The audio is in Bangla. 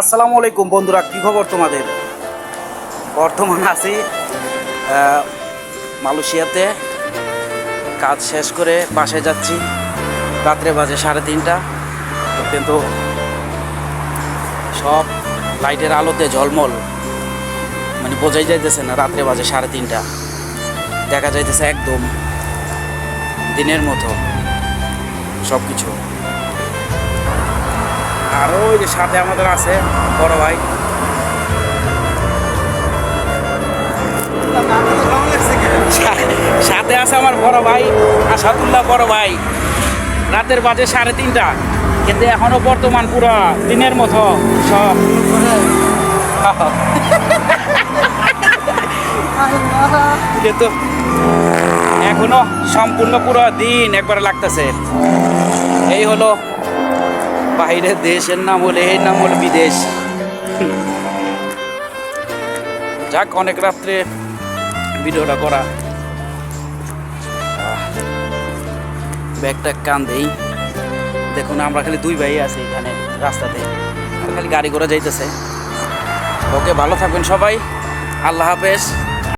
আসসালামু আলাইকুম বন্ধুরা, কী খবর তোমাদের? বর্তমান আছি মালয়েশিয়াতে। কাজ শেষ করে বাসায় যাচ্ছি, রাত্রে বাজে সাড়ে তিনটা। কিন্তু সব লাইটের আলোতে ঝলমল। মানে বোঝাই যাইতেছে না, রাত্রে বাজে সাড়ে তিনটা। দেখা যাইতেছে একদম দিনের মতো সব কিছু আর ওই যে সাথে আমাদের আছে, বড় ভাই। সাথে আছে আমার বড় ভাই, আসাদুল্লাহ বড় ভাই। রাতের বাজে সাড়ে তিনটা। কিন্তু এখনও বর্তমান পুরো দিনের মতো সব। কিন্তু এখনও সম্পূর্ণ পুরো দিন একবারে লাগতেছে। এই হলো বাইরের দেশের নাম হলে এর নাম হল বিদেশ। যাক, অনেক রাত্রে ভিডিওটা করা। ব্যাগটা কান দেই। দেখুন, আমরা খালি দুই ভাই আছি এখানে, রাস্তাতে। খালি গাড়ি করে যাইতেছে। ওকে, ভালো থাকবেন সবাই। আল্লাহ হাফেজ।